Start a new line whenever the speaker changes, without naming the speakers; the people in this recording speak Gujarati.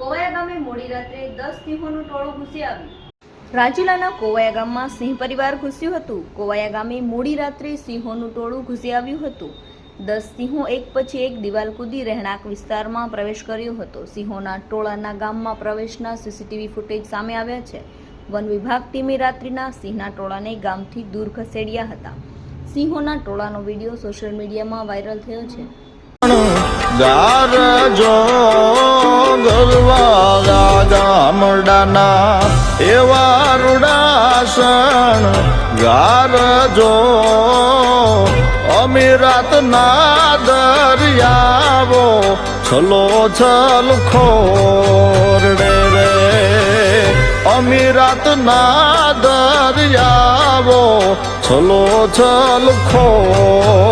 કોવાયા ગામે મોડી રાત્રે દસ સિંહોનું ટોળું ઘૂસી આવ્યું. રાજુલાના કોવાયા ગામમાં સિંહ પરિવાર ઘૂસ્યું હતું. કોવાયા ગામે મોડી રાત્રે સિંહોનું ટોળું ઘૂસી આવ્યું હતું. દસ સિંહો એક પછી એક દિવાલ કૂદી રહેણાંક વિસ્તારમાં પ્રવેશ કર્યો હતો. સિંહોના ટોળાના ગામમાં પ્રવેશના સીસીટીવી ફૂટેજ સામે આવ્યા છે. વન વિભાગ ટીમે રાત્રિના સિંહના ટોળાને ગામથી દૂર ખસેડ્યા હતા. સિંહોના ટોળાનો વીડિયો સોશિયલ મીડિયામાં વાયરલ થયો છે.
ગરવા ગામડાના એવા રૂડાસણ ગારજો. અમીરાત ના દરિયાવો છલો છલ ખોરડે રે અમીરાત ના દરિયાવો છલો છલ ખોરડે રે